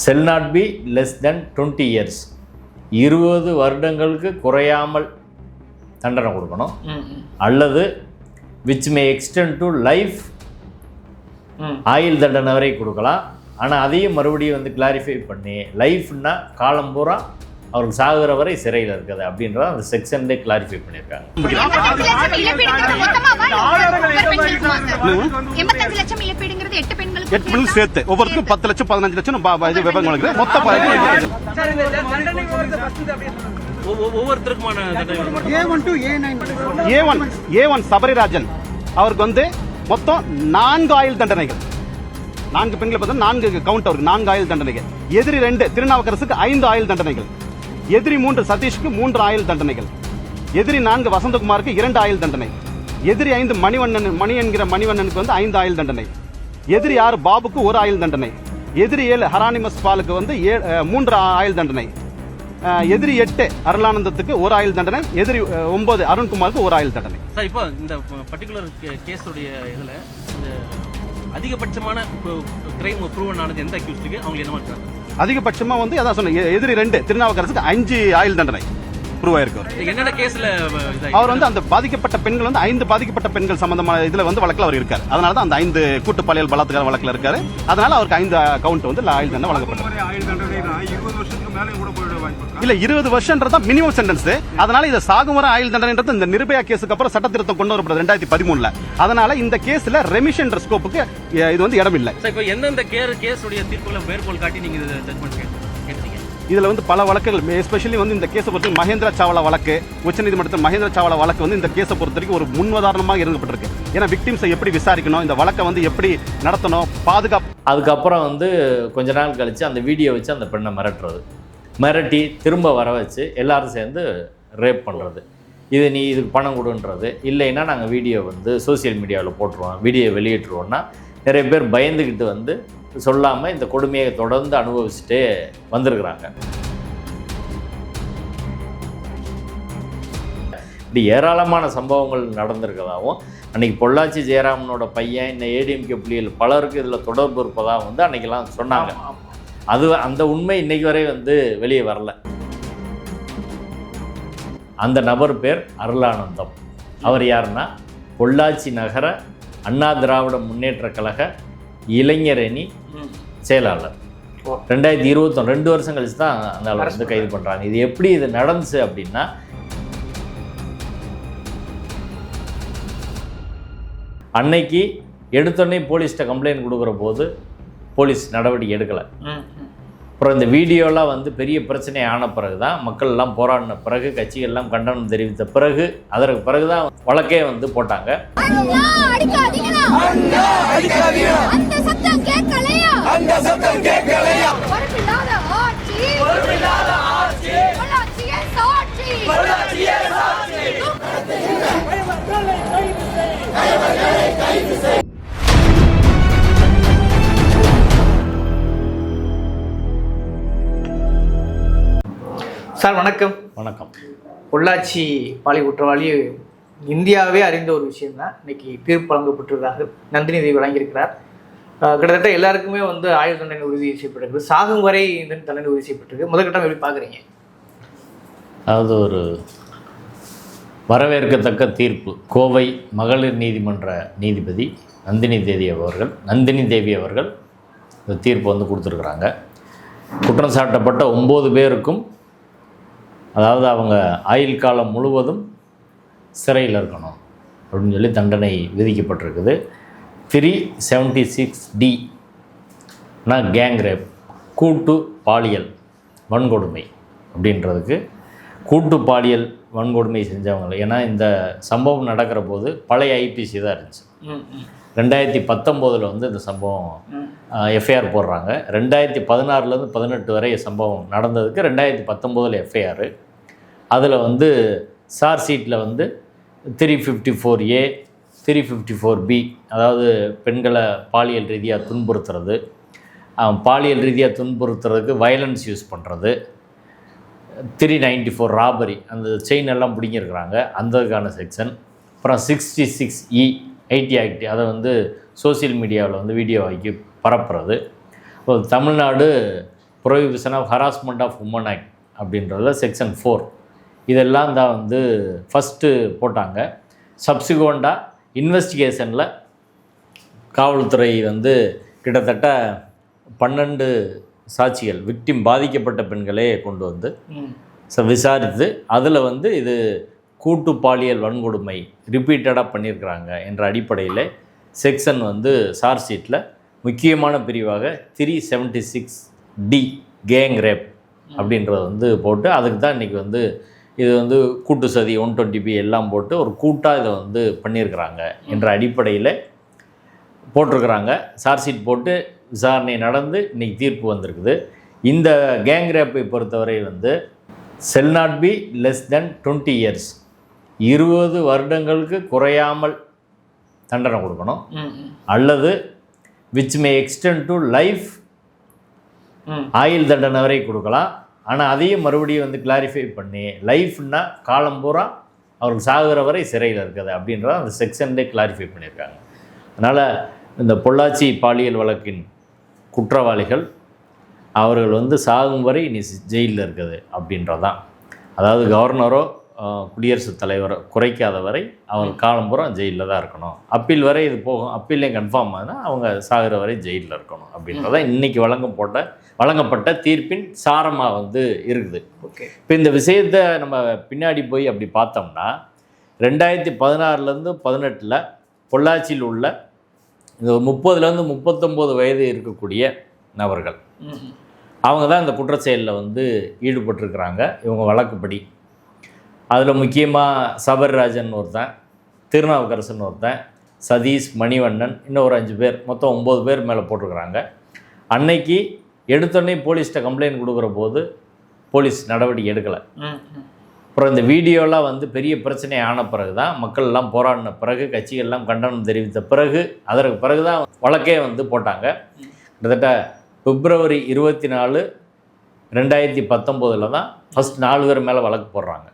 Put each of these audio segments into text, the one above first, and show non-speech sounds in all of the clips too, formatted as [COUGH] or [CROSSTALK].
Shall not be less than twenty years இருபது வருடங்களுக்கு குறையாமல் தண்டனை கொடுக்கணும். அல்லது which may extend to life ம். ஆயுள் தண்டனை வரை கொடுக்கலாம். ஆனால் அதையும் மறுபடியும் வந்து கிளாரிஃபை பண்ணி லைஃப்னா காலம் பூரா அவருக்கு சாகுற வரை சிறையில் இருக்குது அப்படின்றத அந்த செக்ஷன்லேயே கிளாரிஃபை பண்ணியிருக்காங்க. சேர்த்து. ஒவ்வொருத்தருக்கும் பத்து லட்சம் பதினஞ்சு லட்சம் பா- பா- இது விவரங்களுக்கு மொத்தம் ப- ஒவ்வொருத்தருக்குமான தண்டனை A one A one Sabarirajan. அவருக்கு வந்து மொத்தம் நான்கு ஆயுள் தண்டனைகள். நான்கு பெண்களை பார்த்தா நான்கு கவுண்ட் அவருக்கு. நான்கு ஆயுள் தண்டனைகள். எதிரி ரெண்டு திருநாவுக்கரசுக்கு ஐந்து ஆயுள் தண்டனைகள். எதிரி மூன்று சதீஷ்க்கு மூன்று ஆயுள் தண்டனைகள். எதிரி நான்கு வசந்தகுமாருக்கு இரண்டு ஆயுள் தண்டனை. எதிரி ஐந்து மணிவண்ணன் மணி என்கிற மணிவண்ணனுக்கு வந்து ஐந்து ஆயுள் தண்டனை. எதிரி ஆறு பாபுக்கு ஒரு ஆயுள் தண்டனை. எதிரி ஏழு ஹரானிமஸ் பாலுக்கு வந்து ஏ- மூன்று ஆயுள் தண்டனை. எதிரி எட்டு அருளானந்தத்துக்கு ஒரு ஆயுள் தண்டனை. எதிரி ஒன்பது அருண்குமாருக்கு ஒரு ஆயுள் தண்டனை. சார் இப்போ இந்த பர்டிகுலர் கேஸுடைய இதில் இந்த அதிகபட்சமான கிரைம் ப்ரூவன் ஆனது எந்த அக்யூஸ்டுக்கு அவங்க என்ன மாதிரி அதிகபட்சமா வந்து அதான் சொன்னேன் எதிரி ரெண்டு திருநாவுக்கரசுக்கு அஞ்சு ஆயுள் தண்டனை அவர் வந்து அந்த பாதிக்கப்பட்ட பெண்கள் வந்து ஐந்து பாதிக்கப்பட்ட பெண்கள் சம்பந்தமான இதுல வந்து வழக்குல அவர் இருக்காரு. அதனால தான் அந்த ஐந்து கூட்டு பாலியல் பலாத்கார வழக்குல இருக்காரு. அதனால அவருக்கு ஐந்து கவுண்ட் வந்து ஆயுள் தண்டனை வழங்கப்பட்டது. இல்ல இருபது வருஷம்ன்றது தான் மினிமம் சென்டென்ஸ் அதனால இது சாகும் வரை ஆயுள் தண்டனைன்றது இந்த நிர்பயா கேஸுக்கு அப்புறம் சட்ட திருத்தம் கொண்டு வரப்படுது ரெண்டாயிரத்தி பதிமூணுல. அதனால இந்த கேஸ்ல ரெமிஷன் ஸ்கோப்புக்கு இது வந்து இடம் இல்லை சார் இப்போ எந்தெந்த கேர் கேஸுடைய தீர்ப்புகளை மேற்கோள் காட்டி நீங்க இதை ஜட்மெண்ட் கேட்டீங்க இதுல வந்து பல வழக்குகள் எஸ்பெஷலி வந்து இந்த கேஸை பொறுத்து மகேந்திர சாவலா வழக்கு உச்சநீதிமன்றத்தில் மகேந்திர சாவலா வழக்கு வந்து இந்த கேஸை பொறுத்த வரைக்கும் ஒரு முன்னுதாரணமாக இருக்கப்பட்டிருக்கு ஏன்னா விக்டிம்ஸை எப்படி விசாரிக்கணும் இந்த வழக்கை வந்து எப்படி நடத்தணும் பாதுகாப்பு அதுக்கப்புறம் வந்து கொஞ்ச நாள் கழித்து அந்த வீடியோ வச்சு அந்த பெண்ணை மிரட்டுறது. மிரட்டி திரும்ப வர வச்சு எல்லாரும் சேர்ந்து ரேப் பண்ணுறது இது நீ இதுக்கு பணம் கொடுன்றது. இல்லைன்னா நாங்கள் வீடியோ வந்து சோஷியல் மீடியாவில் போட்டுருவோம் வீடியோ வெளியிட்டுருவோன்னா நிறைய பேர் பயந்துக்கிட்டு வந்து சொல்லாமல் இந்த கொடுமையை தொடர்ந்து அனுபவிச்சுட்டே வந்திருக்கிறாங்க. இப்படி ஏராளமான சம்பவங்கள் நடந்திருக்கதாகவும் அன்றைக்கி பொள்ளாச்சி ஜெயராமனோட பையன் இந்த ஏடிஎம்கே புள்ளியில் பலருக்கு இதில் தொடர்பு இருப்பதாக வந்து அன்றைக்கெல்லாம் சொன்னாங்க. அது அந்த உண்மை இன்னைக்கு வரை வந்து வெளியே வரல. அந்த நபர் பேர் அருளானந்தம். அவர் யாருன்னா பொள்ளாச்சி நகர அண்ணா திராவிட முன்னேற்ற கழக இளைஞரணி செயலாளர். ரெண்டாயிரத்தி இருபத்தொன்று ரெண்டு வருஷம் கழிச்சு தான் அந்த ஆளை வந்து கைது பண்ணுறாங்க இது எப்படி இது நடந்துச்சு அப்படின்னா அன்னைக்கு எடுத்தோடனே போலீஸ்கிட்ட கம்ப்ளைண்ட் கொடுக்குற போது போலீஸ் நடவடிக்கை எடுக்கலை. அப்புறம் இந்த வீடியோலாம் வந்து பெரிய பிரச்சனை ஆன பிறகு தான் மக்கள் எல்லாம் போராடின பிறகு கட்சிகள்லாம் கண்டனம் தெரிவித்த பிறகு அதற்கு பிறகு தான் வழக்கே வந்து போட்டாங்க. அந்த சத்தம் சார் வணக்கம். வணக்கம். பொள்ளாச்சி பாலி குற்றவாளி இந்தியாவே அறிந்த ஒரு விஷயம் தான் இன்னைக்கு தீர்ப்பு வழங்கப்பட்டிருக்காங்க நந்தினி தேவி வழங்கியிருக்கிறார். கிட்டத்தட்ட எல்லாருக்குமே வந்து ஆயுள் தண்டனை உறுதி செய்யப்பட்டிருக்கு. சாகும் வரை இந்த தண்டனை உறுதி செய்யப்பட்டிருக்கு. முதற்கட்டம் எப்படி பார்க்குறீங்க? அதாவது ஒரு வரவேற்கத்தக்க தீர்ப்பு. கோவை மகளிர் நீதிமன்ற நீதிபதி நந்தினி தேவி அவர்கள் நந்தினி தேவி அவர்கள் இந்த தீர்ப்பு வந்து கொடுத்துருக்குறாங்க. குற்றம் சாட்டப்பட்ட ஒம்பது பேருக்கும் அதாவது அவங்க ஆயுள் காலம் முழுவதும் சிறையில் இருக்கணும் அப்படின்னு சொல்லி தண்டனை விதிக்கப்பட்டிருக்குது. Three seventy six D gang rape கூட்டு பாலியல் வன்கொடுமை அப்படின்றதுக்கு கூட்டு பாலியல் வன்கொடுமை செஞ்சவங்க. ஏன்னா இந்த சம்பவம் நடக்கிற போது பழைய ஐபிசி தான் இருந்துச்சு. ரெண்டாயிரத்தி பத்தொம்போதில் வந்து இந்த சம்பவம் எஃப்ஐஆர் போடுறாங்க. ரெண்டாயிரத்தி பதினாறுலேருந்து பதினெட்டு வரை சம்பவம் நடந்ததுக்கு ரெண்டாயிரத்தி பத்தொம்போதில் எஃப்ஐஆர் அதில் வந்து சார் சீட்டில் வந்து three fifty four A three fifty four B அதாவது பெண்களை பாலியல் ரீதியாக துன்புறுத்துறது பாலியல் ரீதியாக துன்புறுத்துறதுக்கு வயலன்ஸ் யூஸ் பண்ணுறது த்ரீ நைன்டி ஃபோர் ராபரி அந்த செயின் எல்லாம் பிடிங்கிருக்கிறாங்க அந்ததுக்கான செக்ஷன் அப்புறம் sixty six E IT act. அதை வந்து சோஷியல் மீடியாவில் வந்து வீடியோ ஆக்கி பரப்புறது. இப்போ Tamil Nadu prohibition of harassment of women act அப்படின்றதுல செக்ஷன் ஃபோர் இதெல்லாம் தான் வந்து ஃபஸ்ட்டு போட்டாங்க. சப்சிக்வெண்ட்டாக இன்வெஸ்டிகேஷனில் காவல்துறை வந்து கிட்டத்தட்ட பன்னெண்டு சாட்சிகள் விக்டிம் பாதிக்கப்பட்ட பெண்களே கொண்டு வந்து விசாரித்து அதில் வந்து இது கூட்டு பாலியல் வன்கொடுமை ரிப்பீட்டடாக பண்ணியிருக்கிறாங்க என்ற அடிப்படையில் செக்ஷன் வந்து சார் சீட்டில் முக்கியமான பிரிவாக three seventy six D gang rape அப்படின்றத வந்து போட்டு அதுக்கு தான் இன்றைக்கி வந்து இது வந்து கூட்டு சதி ஒன் டுவெண்ட்டி பி எல்லாம் போட்டு ஒரு கூட்டாக இதை வந்து பண்ணியிருக்கிறாங்க என்ற அடிப்படையில் போட்டிருக்கிறாங்க. சார் சீட் போட்டு விசாரணை நடந்து இன்றைக்கி தீர்ப்பு வந்திருக்குது. இந்த கேங் ரேப்பை பொறுத்தவரை வந்து shall not be less than twenty years இருபது வருடங்களுக்கு குறையாமல் தண்டனை கொடுக்கணும். அல்லது which may extend to life ஆயுள் தண்டனை வரை கொடுக்கலாம். ஆனால் அதையும் மறுபடியும் வந்து கிளாரிஃபை பண்ணி லைஃப்னா காலம் பூரா அவருக்கு சாகுற வரை சிறையில் இருக்குது அப்படின்றத அந்த செக்ஷன்லேயே கிளாரிஃபை பண்ணியிருக்காங்க. அதனால் இந்த பொள்ளாச்சி பாலியல் வழக்கின் குற்றவாளிகள் அவர்கள் வந்து சாகும் வரை இனி ஜெயிலில் இருக்குது அப்படின்றதான். அதாவது கவர்னரோ குடியரசுத் தலைவரோ குறைக்காத வரை அவர் காலம் பூரா ஜெயிலில் தான் இருக்கணும். அப்பீல் வரை இது போகும். அப்பீல்லையும் கன்ஃபார்ம் ஆனால் அவங்க சாகுற வரை ஜெயிலில் இருக்கணும் அப்படின்றதான் இன்னைக்கு வழங்கம் போட்ட வழங்கப்பட்ட தீர்ப்பின் சாரமாக வந்து இருக்குது. ஓகே. இப்போ இந்த விஷயத்தை நம்ம பின்னாடி போய் அப்படி பார்த்தோம்னா ரெண்டாயிரத்தி பதினாறுலேருந்து பதினெட்டில் பொள்ளாச்சியில் உள்ள இந்த முப்பதுலேருந்து முப்பத்தொம்போது வயது இருக்கக்கூடிய நபர்கள். அவங்க தான் இந்த குற்றச்செயலில் வந்து ஈடுபட்டிருக்கிறாங்க. இவங்க வழக்குப்படி. அதில் முக்கியமாக சபர்ராஜன் ஒருத்தன் திருநாவுக்கரசன் ஒருத்தன் சதீஷ் மணிவண்ணன் இன்னும் ஒரு அஞ்சு பேர் மொத்தம் ஒம்பது பேர் மேலே போட்டிருக்கிறாங்க. அன்னைக்கு எடுத்தோடனே போலீஸ்கிட்ட கம்ப்ளைண்ட் கொடுக்குற போது போலீஸ் நடவடிக்கை எடுக்கலை. அப்புறம் இந்த வீடியோலாம் வந்து பெரிய பிரச்சனை ஆன பிறகு தான் மக்கள் எல்லாம் போராடின பிறகு கட்சிகள்லாம் கண்டனம் தெரிவித்த பிறகு அதற்கு பிறகு தான் வழக்கே வந்து போட்டாங்க. கிட்டத்தட்ட பிப்ரவரி இருபத்தி நாலு ரெண்டாயிரத்தி பத்தொம்போதில் தான் ஃபஸ்ட் நாலு பேர் மேலே வழக்கு போடுறாங்க.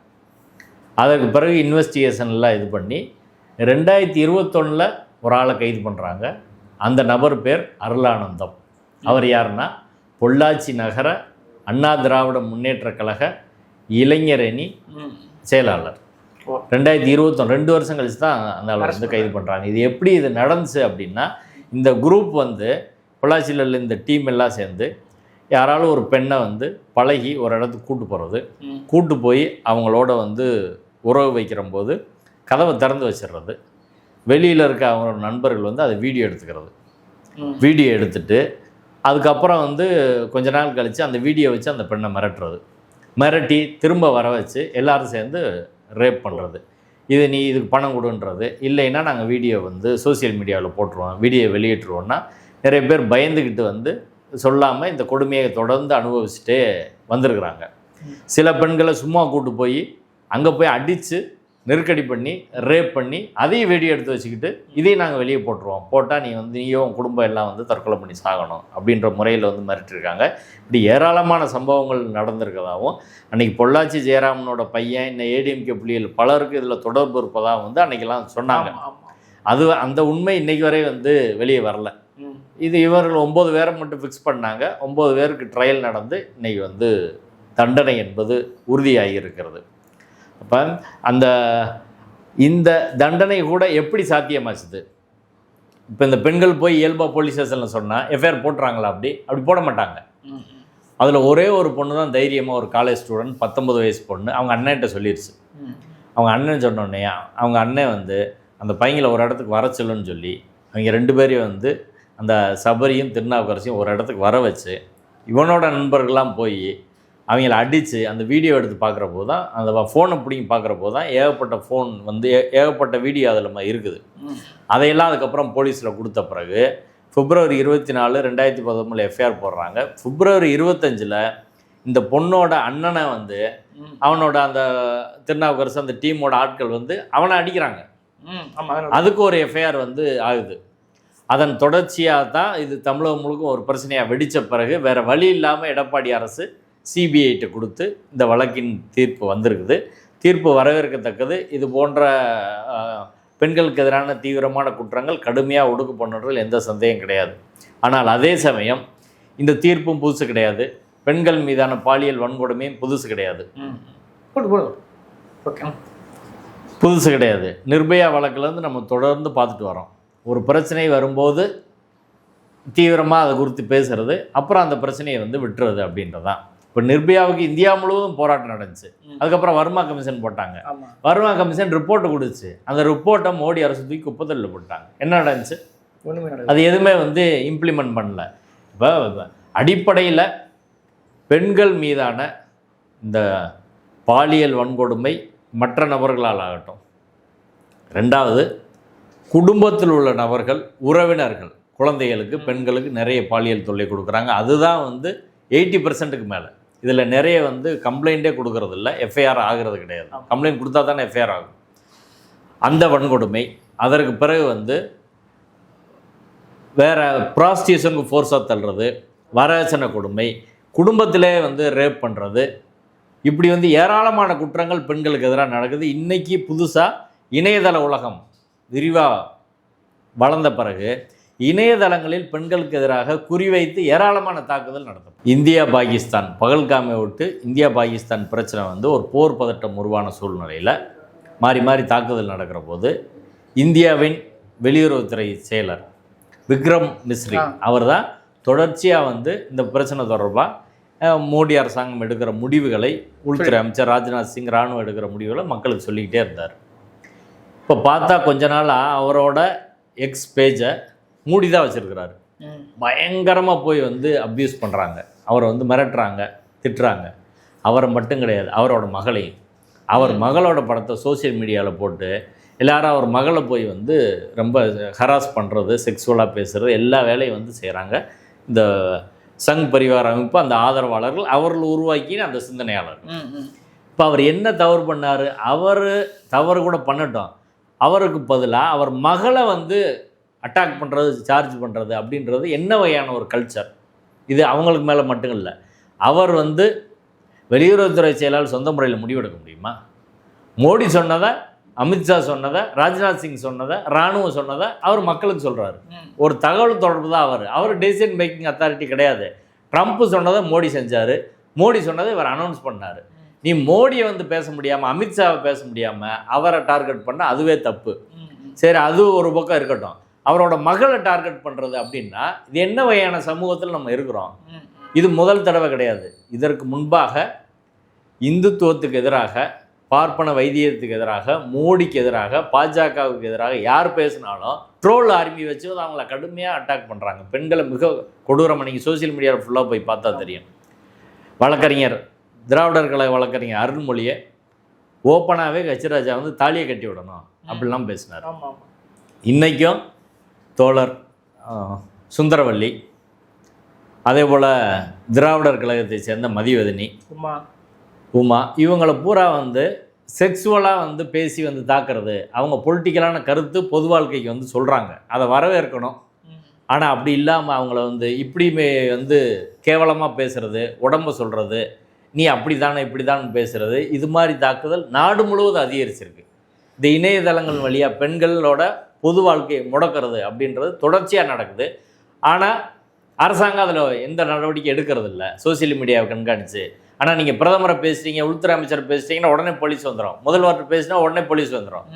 அதற்கு பிறகு இன்வெஸ்டிகேஷன்லாம் இது பண்ணி ரெண்டாயிரத்தி இருபத்தொன்னில் ஒரு ஆளை கைது பண்ணுறாங்க அந்த நபர் பேர் அருளானந்தம். அவர் யாருன்னா பொள்ளாச்சி நகர அண்ணா திராவிட முன்னேற்றக் கழக இளைஞரணி செயலாளர். ரெண்டாயிரத்தி இருபத்தொன்று ரெண்டு வருஷம் கழிச்சு தான் அந்த ஆளை வந்து கைது பண்ணுறாங்க இது எப்படி இது நடந்துச்சு அப்படின்னா இந்த குரூப் வந்து பொள்ளாச்சியில் உள்ள இந்த டீம் எல்லாம் சேர்ந்து யாராலும் ஒரு பெண்ணை வந்து பழகி ஒரு இடத்துக்கு கூட்டு போகிறது. கூட்டு போய் அவங்களோட வந்து உறவு வைக்கிற போது கதவை திறந்து வச்சிடுறது வெளியில் இருக்க அவங்களோட நண்பர்கள் வந்து அதை வீடியோ எடுத்துக்கிறது. வீடியோ எடுத்துட்டு அதுக்கப்புறம் வந்து கொஞ்ச நாள் கழித்து அந்த வீடியோ வச்சு அந்த பெண்ணை மிரட்டுறது. மிரட்டி திரும்ப வர வச்சு எல்லாரும் சேர்ந்து ரேப் பண்ணுறது இது நீ இதுக்கு பணம் கொடுன்றது. இல்லைன்னா நாங்கள் வீடியோ வந்து சோஷியல் மீடியாவில் போட்டுருவோம். வீடியோ வெளியிட்டுருவோம்னா நிறைய பேர் பயந்துக்கிட்டு வந்து சொல்லாமல் இந்த கொடுமையை தொடர்ந்து அனுபவிச்சுட்டே வந்திருக்கிறாங்க. சில பெண்களை சும்மா கூட்டு போய் அங்கே போய் அடித்து நெருக்கடி பண்ணி ரேப் பண்ணி அதையும் வீடியோ எடுத்து வச்சுக்கிட்டு இதையும் நாங்கள் வெளியே போட்டுருவோம். போட்டால் நீ வந்து நீயும் உன் குடும்பம் எல்லாம் வந்து தற்கொலை பண்ணி சாகணும் அப்படின்ற முறையில் வந்து மிரட்டிருக்காங்க. இப்படி ஏராளமான சம்பவங்கள் நடந்திருக்கதாகவும் அன்னைக்கு பொள்ளாச்சி ஜெயராமனோட பையன் இந்த ஏடிஎம்கே புள்ளிகள் பலருக்கு இதில் தொடர்பு இருப்பதாக வந்து அன்னைக்கெல்லாம் சொன்னாங்க. அது அந்த உண்மை இன்னைக்கு வரை வந்து வெளியே வரல. இது இவர்கள் ஒம்பது பேரை மட்டும் ஃபிக்ஸ் பண்ணாங்க. ஒம்பது பேருக்கு ட்ரையல் நடந்து இன்னைக்கு வந்து தண்டனை என்பது உறுதியாகி இருக்கிறது. அப்போ அந்த இந்த தண்டனை கூட எப்படி சாத்தியமாச்சுது? இப்போ இந்த பெண்கள் போய் இயல்பாக போலீஸ் ஸ்டேஷனில் சொன்னால் எஃப்ஐஆர் போட்டுறாங்களா அப்படி? அப்படி போட மாட்டாங்க. அதில் ஒரே ஒரு பொண்ணு தான் தைரியமாக ஒரு காலேஜ் ஸ்டூடெண்ட் பத்தொம்பது வயசு பொண்ணு அவங்க அண்ணன்கிட்ட சொல்லிடுச்சு அவங்க அண்ணன் சொன்னோடனே அவங்க அண்ணன் வந்து அந்த பையங்களை ஒரு இடத்துக்கு வர சொல்லுன்னு சொல்லி அவங்க ரெண்டு பேரையும் வந்து அந்த சபரியும் திருநாவுக்கரசையும் ஒரு இடத்துக்கு வர வச்சு இவனோட நண்பர்கள்லாம் போய் அவங்கள அடித்து அந்த வீடியோ எடுத்து பார்க்குற போது தான் அந்த ஃபோனை பிடிங்கி பார்க்குற போது தான் ஏகப்பட்ட ஃபோன் வந்து ஏகப்பட்ட வீடியோ அதில் இருக்குது. அதையெல்லாம் அதுக்கப்புறம் போலீஸில் கொடுத்த பிறகு பிப்ரவரி இருபத்தி நாலு ரெண்டாயிரத்தி பத்தொம்பதில் எஃப்ஐஆர் போடுறாங்க. பிப்ரவரி இருபத்தஞ்சில் இந்த பொண்ணோட அண்ணனை வந்து அவனோட அந்த திருநாவுக்கரசு அந்த டீமோட ஆட்கள் வந்து அவனை அடிக்கிறாங்க. அதுக்கு ஒரு எஃப்ஐஆர் வந்து ஆகுது. அதன் தொடர்ச்சியாக தான் இது தமிழகம் முழுக்க ஒரு பிரச்சனையாக வெடித்த பிறகு வேறு வழி இல்லாமல் எடப்பாடி அரசு சிபிஐட்ட கொடுத்து இந்த வழக்கின் தீர்ப்பு வந்திருக்குது. தீர்ப்பு வரவேற்கத்தக்கது. இது போன்ற பெண்களுக்கு எதிரான தீவிரமான குற்றங்கள் கடுமையாக ஒடுக்கப்படுறதில் எந்த சந்தேகம் கிடையாது. ஆனால் அதே சமயம் இந்த தீர்ப்பும் புதுசு கிடையாது. பெண்கள் மீதான பாலியல் வன்கொடுமையும் புதுசு கிடையாது. புதுசு கிடையாது. நிர்பயா வழக்குலேருந்து நம்ம தொடர்ந்து பார்த்துட்டு வரோம். ஒரு பிரச்சனை வரும்போது தீவிரமாக அதை குறித்து பேசுறது அப்புறம் அந்த பிரச்சனையை வந்து விட்டுறது அப்படின்றதான் இப்போ நிர்பயாவுக்கு இந்தியா முழுவதும் போராட்டம் நடந்துச்சு. அதுக்கப்புறம் வர்மா கமிஷன் போட்டாங்க. வர்மா கமிஷன் ரிப்போர்ட் கொடுத்துச்சு. அந்த ரிப்போர்ட்டை மோடி அரசு தூக்கி குப்பத்தல்ல போட்டாங்க. என்ன நடந்துச்சு? அது எதுவுமே வந்து இம்ப்ளிமெண்ட் பண்ணல. இப்போ அடிப்படையில் பெண்கள் மீதான இந்த பாலியல் வன்கொடுமை மற்ற நபர்களால் ஆகட்டும். ரெண்டாவது குடும்பத்தில் உள்ள நபர்கள் உறவினர்கள் குழந்தைகளுக்கு பெண்களுக்கு நிறைய பாலியல் தொல்லை கொடுக்குறாங்க. அதுதான் வந்து எயிட்டி பர்சன்ட்டுக்கு மேலே. இதில் நிறைய வந்து கம்ப்ளைண்ட்டே கொடுக்கறது இல்லை எஃப்ஐஆர் ஆகிறது கிடையாது. கம்ப்ளைண்ட் கொடுத்தா தானே எஃப்ஐஆர் ஆகும். அந்த வன்கொடுமை அதற்கு பிறகு வந்து வேற ப்ராஸ்டியூஷனுக்கு ஃபோர்ஸாக தள்ளுறது வரதட்சணை கொடுமை குடும்பத்திலே வந்து ரேப் பண்ணுறது இப்படி வந்து ஏராளமான குற்றங்கள் பெண்களுக்கு எதிராக நடக்குது. இன்னைக்கு புதுசாக இணையதள உலகம் விரிவாக வளர்ந்த பிறகு இணையதளங்களில் பெண்களுக்கு எதிராக குறிவைத்து ஏராளமான தாக்குதல் நடத்தும் இந்தியா பாகிஸ்தான் பகல்காமை விட்டு இந்தியா பாகிஸ்தான் பிரச்சனை வந்து ஒரு போர் பதட்டம் உருவான சூழ்நிலையில் மாறி மாறி தாக்குதல் நடக்கிற போது இந்தியாவின் வெளியுறவுத்துறை செயலர் விக்ரம் மிஸ்ரி அவர்தான் தொடர்ச்சியாக வந்து இந்த பிரச்சனை தொடர்பாக மோடி அரசாங்கம் எடுக்கிற முடிவுகளை உள்துறை அமைச்சர் ராஜ்நாத் சிங் ராணுவம் எடுக்கிற முடிவுகளை மக்களுக்கு சொல்லிக்கிட்டே இருந்தார். இப்போ பார்த்தா கொஞ்ச நாளாக அவரோட எக்ஸ் பேஜை மூடி தான் வச்சுருக்கிறாரு பயங்கரமாக போய் வந்து அப்யூஸ் பண்ணுறாங்க அவரை வந்து மிரட்டுறாங்க திட்டுறாங்க. அவரை மட்டும் கிடையாது அவரோட மகளையும். அவர் மகளோட படத்தை சோஷியல் மீடியாவில் போட்டு எல்லாரும் அவர் மகளை போய் வந்து ரொம்ப ஹராஸ் பண்ணுறது செக்ஸுவலாக பேசுகிறது எல்லா வேலையும் வந்து செய்கிறாங்க இந்த சங் பரிவார அமைப்பு அந்த ஆதரவாளர்கள் அவர்கள் உருவாக்கின அந்த ம் இப்போ அவர் என்ன தவறு பண்ணார்? அவர் தவறு கூட பண்ணட்டும். அவருக்கு பதிலாக அவர் மகளை வந்து அட்டாக் பண்ணுறது சார்ஜ் பண்ணுறது அப்படின்றது என்ன வகையான ஒரு கல்ச்சர் இது அவங்களுக்கு மேலே மட்டும் இல்லை அவர் வந்து வெளியுறவுத்துறை செயலாளர் சொந்த முறையில் முடிவெடுக்க முடியுமா? மோடி சொன்னதை அமித்ஷா சொன்னதை ராஜ்நாத் சிங் சொன்னதை ராணுவம் சொன்னதை அவர் மக்களுக்கு சொல்கிறாரு. ஒரு தகவல் தொடர்பு தான் அவர். அவர் டெசிஷன் மேக்கிங் அத்தாரிட்டி கிடையாது. ட்ரம்ப் சொன்னதை மோடி செஞ்சார். மோடி சொன்னதை இவர் அனௌன்ஸ் பண்ணார். நீ மோடியை வந்து பேச முடியாமல் அமித்ஷாவை பேச முடியாமல் அவரை டார்கெட் பண்ண அதுவே தப்பு. சரி அது ஒரு பக்கம் இருக்கட்டும். அவரோட மகளை டார்கெட் பண்ணுறது அப்படின்னா இது என்ன வகையான சமூகத்தில் நம்ம இருக்கிறோம்? இது முதல் தடவை கிடையாது. இதற்கு முன்பாக இந்துத்துவத்துக்கு எதிராக பார்ப்பன வைத்தியத்துக்கு எதிராக மோடிக்கு எதிராக பாஜகவுக்கு எதிராக யார் பேசினாலும் ட்ரோல் ஆர்மி வச்சு அவங்கள கடுமையாக அட்டாக் பண்ணுறாங்க பெண்களை மிக கொடூரமாக நீங்கள் சோஷியல் மீடியாவில் ஃபுல்லாக போய் பார்த்தா தெரியும். வழக்கறிஞர் திராவிடர் கழக வழக்கறிஞர் அருண்மொழியை ஓப்பனாகவே கச்சிராஜா வந்து தாலியை கட்டி விடணும். அப்படிலாம் பேசினார். இன்றைக்கும் தோழர் ஆ, சுந்தரவல்லி அதே போல் திராவிடர் கழகத்தை சேர்ந்த மதிவதனி உமா. உமா இவங்கள பூரா வந்து செக்ஸுவலாக வந்து பேசி வந்து தாக்குறது அவங்க பொலிட்டிக்கலான கருத்து பொது வாழ்க்கைக்கு வந்து சொல்கிறாங்க அதை வரவேற்கணும். ஆனால் அப்படி இல்லாமல் அவங்கள வந்து இப்படி மே- வந்து கேவலமாக பேசுறது உடம்ப சொல்கிறது நீ அப்படி தானே இப்படி தானே பேசுறது இது மாதிரி தாக்குதல் நாடு முழுவதும் அதிகரிச்சிருக்கு. இந்த இணையதளங்கள் வழியாக பெண்களோட பொது வாழ்க்கையை முடக்கிறது அப்படின்றது தொடர்ச்சியாக நடக்குது. ஆனால் அரசாங்கம் அதில் எந்த நடவடிக்கை எடுக்கிறது இல்லை சோசியல் மீடியாவை கண்காணித்து ஆனால் நீங்கள் பிரதமரை பேசுகிறீங்க உள்துறை அமைச்சர் பேசுகிறீங்கன்னா உடனே போலீஸ் வந்துடும் முதல்வர் பேசினா உடனே போலீஸ் வந்துடும்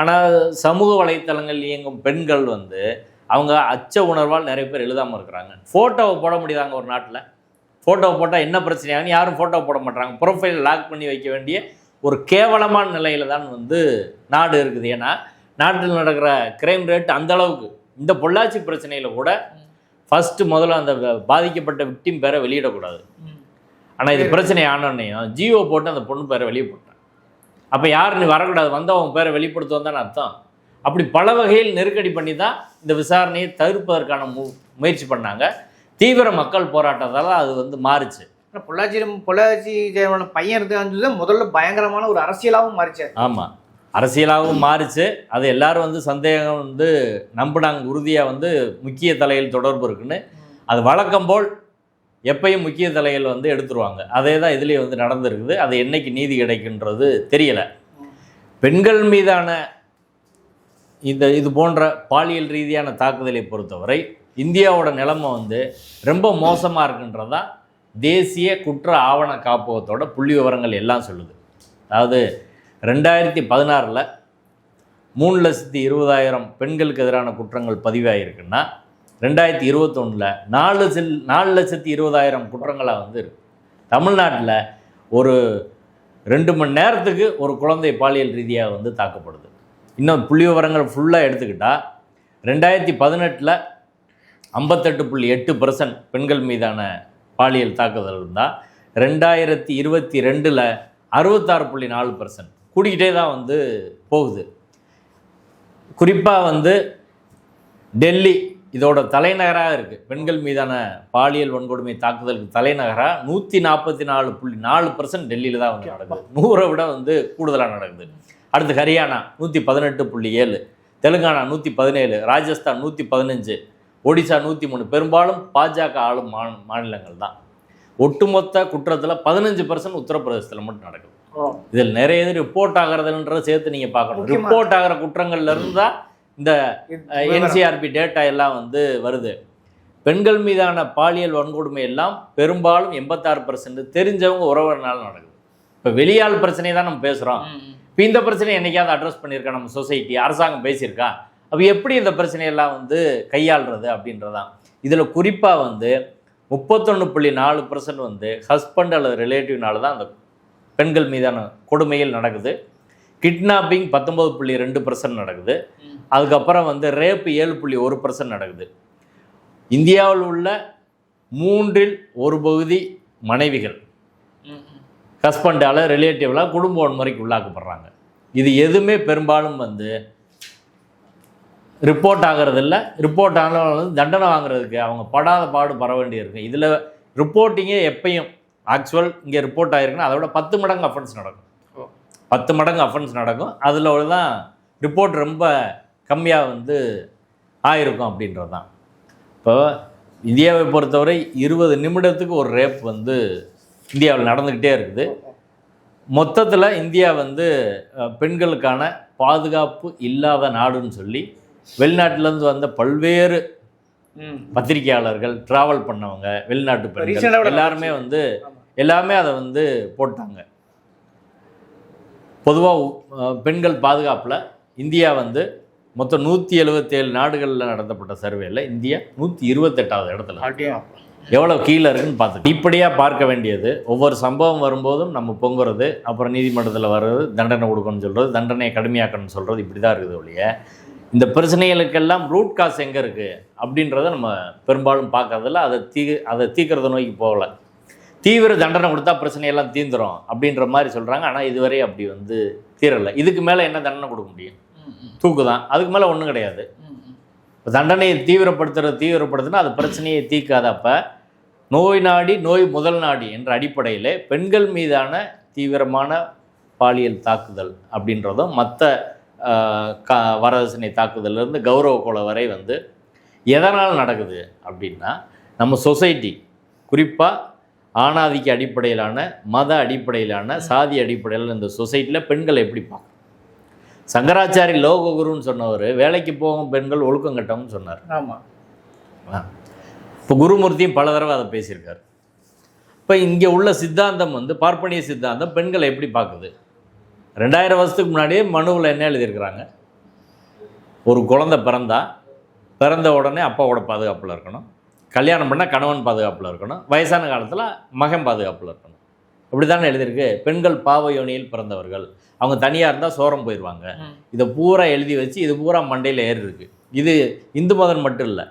ஆனால் சமூக வலைத்தளங்கள் இயங்கும் பெண்கள் வந்து அவங்க அச்ச உணர்வால் நிறைய பேர் எழுதாமல் இருக்கிறாங்க. ஃபோட்டோவை போட முடியுதாங்க ஒரு நாட்டில்? ஃபோட்டோவை போட்டால் என்ன பிரச்சனையாகும் யாரும் ஃபோட்டோ போட மாட்டாங்க ப்ரொஃபைல் லாக் பண்ணி வைக்க வேண்டிய ஒரு கேவலமான நிலையில தான் வந்து நாடு இருக்குது. ஏன்னா நாட்டில் நடக்கிற கிரைம் ரேட் அந்த அளவுக்கு. இந்த பொள்ளாச்சி பிரச்சனையில் கூட ஃபஸ்ட்டு முதல்ல அந்த பாதிக்கப்பட்ட விக்டிம் பேரை வெளியிடக்கூடாது. ஆனால் இது பிரச்சனை ஆனோன்னையும் ஜியோ போட்டு அந்த பொண்ணு பேரை வெளியே போட்டேன் அப்போ யார் நீ வரக்கூடாது வந்தவன் பேரை வெளிப்படுத்துவோம் தான் அர்த்தம். அப்படி பல வகையில் நெருக்கடி பண்ணி தான் இந்த விசாரணையை தவிர்ப்பதற்கான மு முயற்சி பண்ணாங்க. தீவிர மக்கள் போராட்டத்தால் அது வந்து மாறுச்சு. ஆனால் பொள்ளாச்சி பொள்ளாச்சி ஜெயவன பையன் இருக்கான்னு முதல்ல பயங்கரமான ஒரு அரசியலாகவும் மாறிச்சார். ஆமாம் அரசியலாகவும் மாறிச்சு. அது எல்லாரும் வந்து சந்தேகம் வந்து நம்பினாங்க. உறுதியாக வந்து முக்கிய தலையில் தொடர்பு இருக்குன்னு. அது வழக்கம் போல் எப்பயும் முக்கிய தலையில் வந்து எடுத்துருவாங்க. அதே தான் இதுலேயே வந்து நடந்திருக்குது. அது என்றைக்கு நீதி கிடைக்குன்றது தெரியலை. பெண்கள் மீதான இந்த இது போன்ற பாலியல் ரீதியான தாக்குதலை பொறுத்தவரை இந்தியாவோட நிலைமை வந்து ரொம்ப மோசமாக இருக்குன்றதான் தேசிய குற்ற ஆவண காப்பகத்தோட புள்ளி விவரங்கள் எல்லாம் சொல்லுது. அதாவது ரெண்டாயிரத்தி பதினாறில் மூணு லட்சத்தி இருபதாயிரம் பெண்களுக்கு எதிரான குற்றங்கள் பதிவாயிருக்குன்னா ரெண்டாயிரத்தி இருபத்தொன்னில் நாலு செல் நாலு லட்சத்தி இருபதாயிரம் குற்றங்களாக வந்து இருக்கு. தமிழ்நாட்டில் ஒரு ரெண்டு மணி நேரத்துக்கு ஒரு குழந்தை பாலியல் ரீதியாக வந்து தாக்கப்படுது. இன்னும் புள்ளி விவரங்கள் ஃபுல்லாக எடுத்துக்கிட்டால் ரெண்டாயிரத்தி பதினெட்டில் ஐம்பத்தெட்டு புள்ளி எட்டு பர்சன்ட் பெண்கள் மீதான பாலியல் தாக்குதல் இருந்தால் ரெண்டாயிரத்தி இருபத்தி ரெண்டில் அறுபத்தாறு புள்ளி நாலு பர்சன்ட் கூடிக்கிட்டே தான் வந்து போகுது. குறிப்பாக வந்து டெல்லி இதோட தலைநகராக இருக்குது பெண்கள் மீதான பாலியல் வன்கொடுமை தாக்குதலுக்கு தலைநகராக நூற்றி நாற்பத்தி நாலு புள்ளி நாலு பர்சன்ட் டெல்லியில் தான் வந்து நடக்குது. நூறை விட வந்து கூடுதலாக நடக்குது. அடுத்து ஹரியானா நூற்றி பதினெட்டு புள்ளி ஏழு தெலுங்கானா நூற்றி பதினேழு ராஜஸ்தான் நூற்றி பதினஞ்சு ஒடிசா நூற்றி மூணு. பெரும்பாலும் பாஜக ஆளும் மா மாநிலங்கள் தான். ஒட்டுமொத்த குற்றத்தில் பதினஞ்சு பர்சன்ட் உத்தரப்பிரதேசத்தில் மட்டும் நடக்குது. ஓ. இதில் நிறைய இது ரிப்போர்ட் ஆகிறதுன்றத சேர்த்து நீங்கள் பார்க்கணும். ரிப்போர்ட் ஆகிற குற்றங்கள்ல இருந்து தான் இந்த. என்சிஆர்பி டேட்டா எல்லாம் வந்து வருது. பெண்கள் மீதான பாலியல் வன்கொடுமை எல்லாம் பெரும்பாலும் எண்பத்தாறு பர்சன்ட் தெரிஞ்சவங்க உறவுனால நடக்குது. இப்போ வெளியாள் பிரச்சனையை தான் நம்ம பேசுகிறோம். இப்போ இந்த பிரச்சனையை என்னைக்காவது அட்ரஸ் பண்ணியிருக்கா நம்ம சொசைட்டி அரசாங்கம் பேசியிருக்கா? அப்போ எப்படி இந்த பிரச்சனையெல்லாம் வந்து கையாளுறது அப்படின்றதான். இதில் குறிப்பாக வந்து முப்பத்தொன்று புள்ளி நாலு பர்சன்ட் வந்து ஹஸ்பண்ட் அல்லது ரிலேட்டிவ்னால தான் அந்த பெண்கள் மீதான கொடுமைகள் நடக்குது. கிட்னாப்பிங் பத்தொம்பது புள்ளி ரெண்டு பர்சன்ட் நடக்குது. அதுக்கப்புறம் வந்து ரேப்பு ஏழு புள்ளி ஒரு பர்சன்ட் நடக்குது. இந்தியாவில் உள்ள மூன்றில் ஒரு பகுதி மனைவிகள். ஹஸ்பண்டால் ரிலேட்டிவ்லாம் குடும்ப வன்முறைக்கு உள்ளாக்கப்படுறாங்க. இது எதுவுமே பெரும்பாலும் வந்து ரிப்போர்ட் ஆகிறதில்ல. ரிப்போர்ட் ஆனாலும் வந்து தண்டனை வாங்குறதுக்கு அவங்க படாத பாடு பட வேண்டியிருக்கு. இதில் ரிப்போர்ட்டிங்கே எப்பயும் ஆக்சுவல் இங்கே ரிப்போர்ட் ஆகிருக்குன்னா அதோட பத்து மடங்கு அஃபென்ஸ் நடக்கும். பத்து மடங்கு அஃபென்ஸ் நடக்கும். அதில் தான் ரிப்போர்ட் ரொம்ப கம்மியாக வந்து ஆயிருக்கும் அப்படின்றது தான். இப்போ இந்தியாவை பொறுத்தவரை இருபது நிமிடத்துக்கு ஒரு ரேப் வந்து இந்தியாவில் நடந்துக்கிட்டே இருக்குது. மொத்தத்தில் இந்தியா வந்து பெண்களுக்கான பாதுகாப்பு இல்லாத நாடுன்னு சொல்லி வெளிநாட்டிலேருந்து வந்த பல்வேறு. பத்திரிகையாளர்கள் டிராவல் பண்ணவங்க வெளிநாட்டு பெண்கள் எல்லாருமே வந்து. எல்லாமே அதை வந்து போட்டாங்க. பொதுவாக பெண்கள் பாதுகாப்பில் இந்தியா வந்து மொத்தம் நூற்றி எழுபத்தேழு நாடுகளில் நடத்தப்பட்ட சர்வேல இந்தியா நூற்றி இருபத்தெட்டாவது இடத்துல எவ்வளோ கீழே இருக்குன்னு பார்த்து இப்படியாக பார்க்க வேண்டியது. ஒவ்வொரு சம்பவம் வரும்போதும் நம்ம பொங்குறது அப்புறம் நீதிமன்றத்தில் வர்றது தண்டனை கொடுக்கணும்னு சொல்கிறது தண்டனையை கடுமையாக்கணும்னு சொல்கிறது இப்படி தான் இருக்குது ஒழிய. இந்த பிரச்சனைகளுக்கெல்லாம் ரூட் காஸ் எங்கே இருக்குது அப்படின்றத நம்ம பெரும்பாலும் பார்க்கறதில்ல. அதை தீ அதை தீக்கிறத நோக்கி போகல. தீவிர தண்டனை கொடுத்தா பிரச்சனையெல்லாம் தீந்துரும் அப்படின்ற மாதிரி சொல்கிறாங்க ஆனால் இதுவரை அப்படி வந்து தீரலை. இதுக்கு மேலே என்ன தண்டனை கொடுக்க முடியும். தூக்கு தான் அதுக்கு மேலே ஒன்றும் கிடையாது. இப்போ தண்டனையை தீவிரப்படுத்துறது தீவிரப்படுத்துனா அது பிரச்சனையை தீக்காதப்ப நோய் நாடி நோய் முதல் நாடி என்ற அடிப்படையில் பெண்கள் மீதான தீவிரமான பாலியல் தாக்குதல் அப்படின்றதும் மற்ற க வரதட்சணை தாக்குதல்லேருந்து கௌரவ கொலை வரை வந்து எதனால் நடக்குது அப்படின்னா நம்ம சொசைட்டி குறிப்பாக ஆணாதிக்க அடிப்படையிலான மத அடிப்படையிலான சாதி அடிப்படையில் இந்த சொசைட்டியில் பெண்களை எப்படி பார்க்கணும்? சங்கராச்சாரி லோககுருன்னு சொன்னவர் வேலைக்கு போகும் பெண்கள் ஒழுக்கம் கட்டவங்கன்னு சொன்னார். ஆமா. இப்போ குருமூர்த்தியும் பல தடவை அதை பேசியிருக்காரு. இப்போ இங்கே உள்ள சித்தாந்தம் வந்து பார்ப்பனிய சித்தாந்தம் பெண்களை எப்படி பார்க்குது? ரெண்டாயிரம் வருஷத்துக்கு முன்னாடியே மனுவில் என்ன எழுதியிருக்கிறாங்க? ஒரு குழந்தை பிறந்தா பிறந்த உடனே அப்பாவோட பாதுகாப்பில் இருக்கணும். கல்யாணம் பண்ணால் கணவன் பாதுகாப்பில் இருக்கணும். வயசான காலத்தில் மகன் பாதுகாப்பில் இருக்கணும். இப்படி தானே எழுதியிருக்கு? பெண்கள் பாவ யோனியில் பிறந்தவர்கள். அவங்க தனியாக இருந்தால் சோரம் போயிடுவாங்க. இதை பூரா எழுதி வச்சு இது பூரா மண்டையில் ஏறி இருக்கு இது இந்து மதம் மட்டும் இல்லை.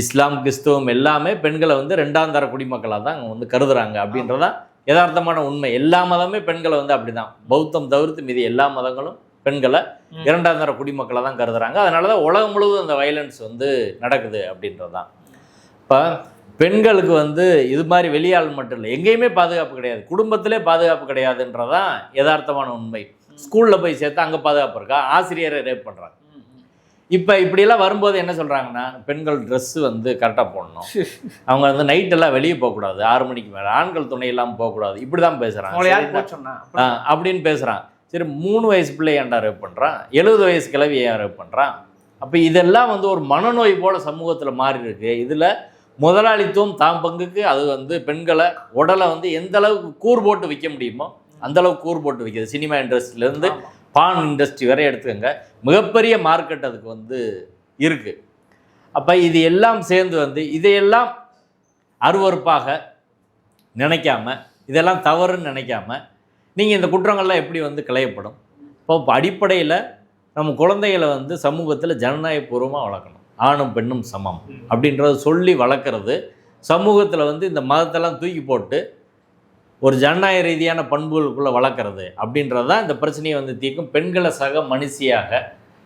இஸ்லாம் கிறிஸ்துவம் எல்லாமே பெண்களை வந்து ரெண்டாம் தர குடிமக்களாக தான் வந்து கருதுறாங்க அப்படின்றதான் யதார்த்தமான உண்மை. எல்லா மதமே பெண்களை வந்து அப்படிதான். பௌத்தம் தவிர்த்து மீதி எல்லா மதங்களும் பெண்களை. இரண்டாம் தர குடிமக்களை தான் கருதுறாங்க. அதனால தான் உலகம் முழுவதும் அந்த வயலன்ஸ் வந்து நடக்குது அப்படின்றது தான் இப்போ பெண்களுக்கு வந்து இது மாதிரி வெளியாள் மட்டும் இல்லை எங்கேயுமே பாதுகாப்பு கிடையாது. குடும்பத்திலே பாதுகாப்பு கிடையாதுன்றதான் யதார்த்தமான உண்மை. ஸ்கூலில் போய் சேர்த்தா அங்கே பாதுகாப்பு இருக்கா? ஆசிரியரை ரேப் பண்ணுறாங்க. இப்போ இப்படியெல்லாம் வரும்போது என்ன சொல்கிறாங்கன்னா பெண்கள் ட்ரெஸ்ஸு வந்து கரெக்டாக போடணும். [LAUGHS] அவங்க வந்து நைட்டெல்லாம் வெளியே போகக்கூடாது ஆறு மணிக்கு மேலே. ஆண்கள் துணை இல்லாமல் போகக்கூடாது இப்படி தான் பேசுகிறாங்க அப்படின்னு பேசுகிறான் சரி மூணு வயசு பிள்ளை ஏன்டா ரேப் பண்ணுறான் எழுபது வயசு கிழவி ஏன் ரேப் பண்ணுறான் அப்போ இதெல்லாம் வந்து ஒரு மனநோய் போல சமூகத்தில் மாறி இருக்கு. இதில் முதலாளித்துவம் தாம் பங்குக்கு அது வந்து பெண்களை உடலை வந்து எந்த அளவுக்கு கூறு போட்டு விற்க முடியுமோ அந்த அளவுக்கு கூறு போட்டு விற்கிது சினிமா இண்டஸ்ட்ரியிலேருந்து. பான் இண்டஸ்ட்ரி வரை எடுத்துக்கோங்க. மிகப்பெரிய மார்க்கெட் அதுக்கு வந்து இருக்குது அப்போ இது எல்லாம் சேர்ந்து வந்து இதையெல்லாம் அருவருப்பாக நினைக்காம இதெல்லாம் தவறுன்னு நினைக்காம நீங்கள் இந்த குற்றங்கள்லாம் எப்படி வந்து களையப்படும்? இப்போ இப்போ அடிப்படையில் நம்ம குழந்தைகளை வந்து சமூகத்தில் ஜனநாயகபூர்வமாக வளர்க்கணும். ஆணும் பெண்ணும் சமம். அப்படின்றத சொல்லி வளர்க்குறது சமூகத்தில் வந்து இந்த மதத்தெல்லாம் தூக்கி போட்டு ஒரு ஜனநாயக ரீதியான பண்புகளுக்குள்ளே வளர்க்குறது அப்படின்றது தான் இந்த பிரச்சனையை வந்து தீர்க்கும் பெண்களை சக மனுஷியாக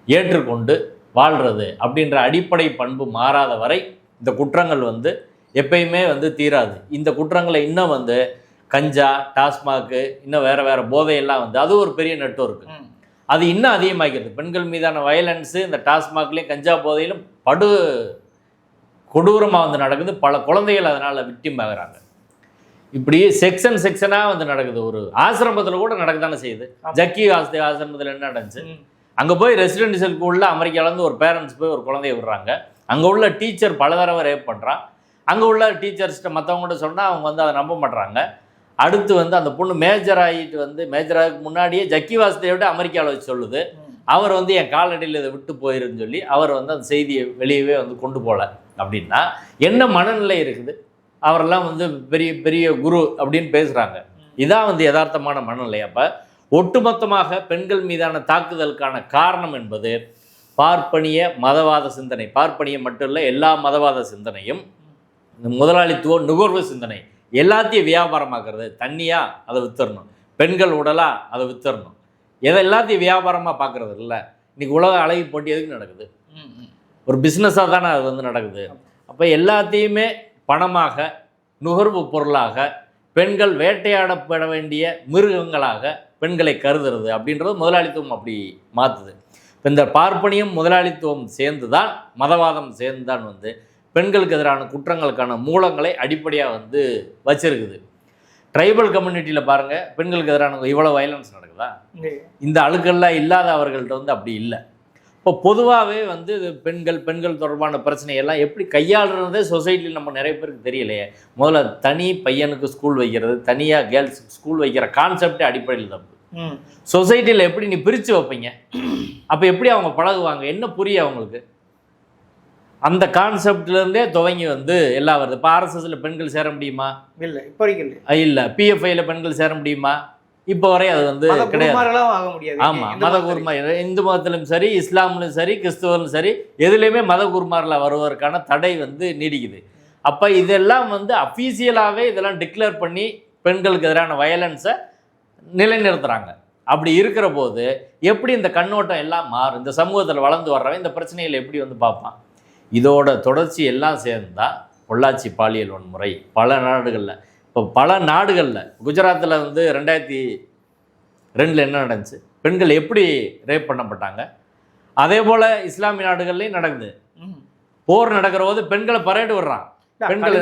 ஏற்றுக்கொண்டு வாழ்கிறது அப்படின்ற அடிப்படை பண்பு மாறாத வரை இந்த குற்றங்கள் வந்து எப்பயுமே வந்து தீராது. இந்த குற்றங்களை இன்னும் வந்து கஞ்சா டாஸ்மாக்கு இன்னும் வேறு வேறு போதையெல்லாம் வந்து அது ஒரு பெரிய நெட்வொர்க். ம். அது இன்னும் அதிகமாகிறது. பெண்கள் மீதான வயலன்ஸு இந்த டாஸ்மாக்லேயும் கஞ்சா போதையிலும் படு கொடூரமாக வந்து நடக்குது. பல குழந்தைகள் அதனால் விக்டிம் ஆகுறாங்க. இப்படி செக்ஷன் செக்ஷனாக வந்து நடக்குது. ஒரு ஆசிரமத்தில் கூட நடக்கத்தானே செய்யுது. ஜக்கி ஆஸ்தி ஆசிரமத்தில் என்ன நடந்துச்சு. அங்கே போய் ரெசிடென்ஷியல் ஸ்கூலில் அமெரிக்காவிலேருந்து ஒரு பேரண்ட்ஸ் போய் ஒரு குழந்தைய விடுறாங்க. அங்கே உள்ள டீச்சர் பல தடவை ரேப் பண்ணுறான் அங்கே உள்ள டீச்சர்ஸ்கிட்ட மற்றவங்கள்ட்ட சொன்னால் அவங்க வந்து அதை நம்ப மாட்றாங்க. அடுத்து வந்து அந்த பொண்ணு மேஜர் ஆகிட்டு வந்து மேஜர் ஆகிறதுக்கு முன்னாடியே ஜக்கி வாசுதேவிட்ட அமெரிக்காவில் வச்சு சொல்லுது. அவர் வந்து என் காலடியில் இதை விட்டு போயிருன்னு சொல்லி அவர் வந்து அந்த செய்தியை வெளியவே வந்து கொண்டு போகல அப்படின்னா என்ன மனநிலை இருக்குது? அவரெல்லாம் வந்து பெரிய பெரிய குரு அப்படின்னு பேசுகிறாங்க இதான் வந்து யதார்த்தமான மனநிலை. அப்போ ஒட்டுமொத்தமாக பெண்கள் மீதான தாக்குதலுக்கான காரணம் என்பது பார்ப்பனிய மதவாத சிந்தனை. பார்ப்பனியம் மட்டும் இல்லை எல்லா மதவாத சிந்தனையும் இந்த முதலாளித்துவ நுகர்வு சிந்தனை. எல்லாத்தையும் வியாபாரமாக்குறது. தண்ணியா அதை வித்துறணும். பெண்கள் உடலா அதை வித்துறணும். எதை எல்லாத்தையும் வியாபாரமாக பார்க்கறது இல்லை. இன்னைக்கு உலக அழகி போட்டி எதுக்கு நடக்குது. ஒரு பிஸ்னஸாக தானே அது வந்து நடக்குது. அப்போ எல்லாத்தையுமே பணமாக நுகர்வு பொருளாக பெண்கள் வேட்டையாடப்பட வேண்டிய மிருகங்களாக பெண்களை கருதுறது அப்படின்றது முதலாளித்துவம் அப்படி மாற்றுது இப்போ இந்த பார்ப்பனியம் முதலாளித்துவம் சேர்ந்து தான் மதவாதம் சேர்ந்து தான் வந்து பெண்களுக்கு எதிரான குற்றங்களுக்கான மூலங்களை அடிப்படையாக வந்து வச்சிருக்குது. ட்ரைபல் கம்யூனிட்டியில் பாருங்கள் பெண்களுக்கு எதிரான இவ்வளோ வயலன்ஸ் நடக்குதா? இந்த அழுக்கெல்லாம் இல்லாத அவர்கள்ட்ட வந்து அப்படி இல்லை. இப்போ பொதுவாகவே வந்து இது பெண்கள் பெண்கள் தொடர்பான பிரச்சனையெல்லாம் எப்படி கையாளுறதே சொசைட்டியில் நம்ம நிறைய பேருக்கு தெரியலையே. முதல்ல தனி பையனுக்கு ஸ்கூல் வைக்கிறது தனியாக கேர்ள்ஸுக்கு ஸ்கூல் வைக்கிற கான்செப்டே அடிப்படையில் தப்பு. சொசைட்டியில் எப்படி நீ பிரித்து வைப்பீங்க? அப்போ எப்படி அவங்க பழகுவாங்க? என்ன புரிய அவங்களுக்கு? அந்த கான்செப்ட்லேருந்தே துவங்கி வந்து எல்லாம் வருது. இப்போ ஆர்எஸ்எஸ்ல பெண்கள் சேர முடியுமா? இல்ல இப்ப வரைக்கும் இல்ல. இல்லை பிஎஃப்ஐயில் பெண்கள் சேர முடியுமா? இப்போ வரை அது வந்து கிடையாது. குருமாரெல்லாம் ஆக முடியாது. ஆமா எந்த மத. குருமா இந்து மதத்திலும் சரி இஸ்லாம்லையும் சரி கிறிஸ்துவரும் சரி எதுலேயுமே மத குருமாரில் வருவதற்கான தடை வந்து நீடிக்குது. அப்போ இதெல்லாம் வந்து அஃபீஷியலாகவே இதெல்லாம் டிக்ளேர் பண்ணி பெண்களுக்கு எதிரான வயலன்ஸை நிலைநிறுத்துறாங்க. அப்படி இருக்கிற போது எப்படி இந்த கண்ணோட்டம் எல்லாம் மாறும்? இந்த சமூகத்தில் வளர்ந்து வர்றவன் இந்த பிரச்சனைகளை எப்படி வந்து பார்ப்பான்? இதோட தொடர்ச்சி எல்லாம் சேர்ந்தா பொள்ளாச்சி பாலியல் வன்முறை பல நாடுகளில். இப்போ பல நாடுகளில் குஜராத்தில் வந்து ரெண்டாயிரத்தி ரெண்டில் என்ன நடந்துச்சு? பெண்கள் எப்படி ரேப் பண்ணப்பட்டாங்க? அதே போல் இஸ்லாமிய நாடுகள்லையும் நடக்குது. போர் நடக்கிற போது பெண்களை பரேடு விடுறான். பெண்களை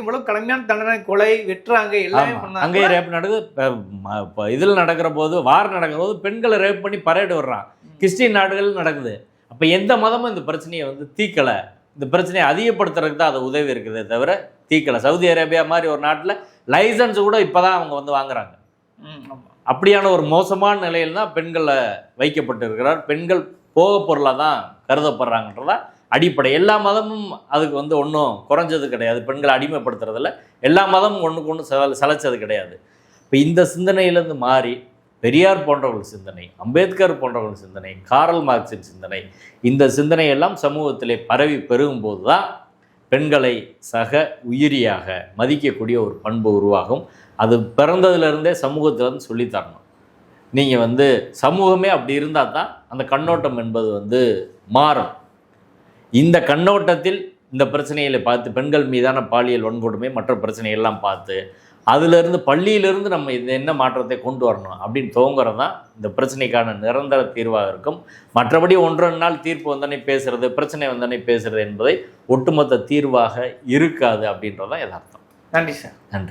இவ்வளவு கடுமையான தண்டனை கொலை வெட்டுறாங்க எல்லாமே அங்கேயே ரேப் நடக்குது. இதில் நடக்கிற போது வார் நடக்கிற போது பெண்களை ரேப் பண்ணி பரேடு விடுறான். கிறிஸ்டின் நாடுகள் நடக்குது. அப்போ எந்த மதமும் இந்த பிரச்சனையை வந்து தீக்கலை இந்த பிரச்சனையை அதிகப்படுத்துறதுக்கு தான் அது உதவி இருக்குதே தவிர தீக்கலை சவுதி அரேபியா மாதிரி ஒரு நாட்டில் லைசன்ஸ் கூட இப்போ தான் அவங்க வந்து வாங்குறாங்க. அப்படியான ஒரு மோசமான நிலையில் தான் பெண்களை வைக்கப்பட்டிருக்கிறார். பெண்கள் போக பொருளாக தான் கருதப்படுறாங்கன்றதா அடிப்படை. எல்லா மதமும் அதுக்கு வந்து ஒன்றும் குறைஞ்சது கிடையாது. பெண்களை அடிமைப்படுத்துறதில்ல எல்லா மதமும் ஒன்றுக்கு ஒன்று சல சலைச்சது கிடையாது. இப்போ இந்த சிந்தனையிலேருந்து மாறி பெரியார் போன்றவர்கள் சிந்தனை அம்பேத்கர் போன்றவர்கள் சிந்தனை காரல் மார்க்சின் சிந்தனை இந்த சிந்தனையெல்லாம் சமூகத்திலே பரவி பெருகும்போது தான் பெண்களை சக உயிரியாக மதிக்கக்கூடிய ஒரு பண்பு உருவாகும். அது பிறந்ததுலேருந்தே சமூகத்தில் வந்து சொல்லித் தரணும். நீங்கள் வந்து சமூகமே அப்படி இருந்தால் தான் அந்த கண்ணோட்டம் என்பது வந்து மாறும். இந்த கண்ணோட்டத்தில் இந்த பிரச்சனைகளை பார்த்து பெண்கள் மீதான பாலியல் வன்கொடுமை மற்ற பிரச்சனையெல்லாம் பார்த்து அதிலிருந்து பள்ளியிலிருந்து நம்ம இந்த என்ன மாற்றத்தை கொண்டு வரணும் அப்படின்னு துவங்குறது தான் இந்த பிரச்சனைக்கான நிரந்தர தீர்வாக இருக்கும். மற்றபடி ஒன்றொரு நாள் தீர்ப்பு வந்தோடனே பேசுறது பிரச்சனை வந்தோடனே பேசுறது என்பதை ஒட்டுமொத்த தீர்வாக இருக்காது அப்படின்றது தான் யதார்த்தம். நன்றி சார். நன்றி.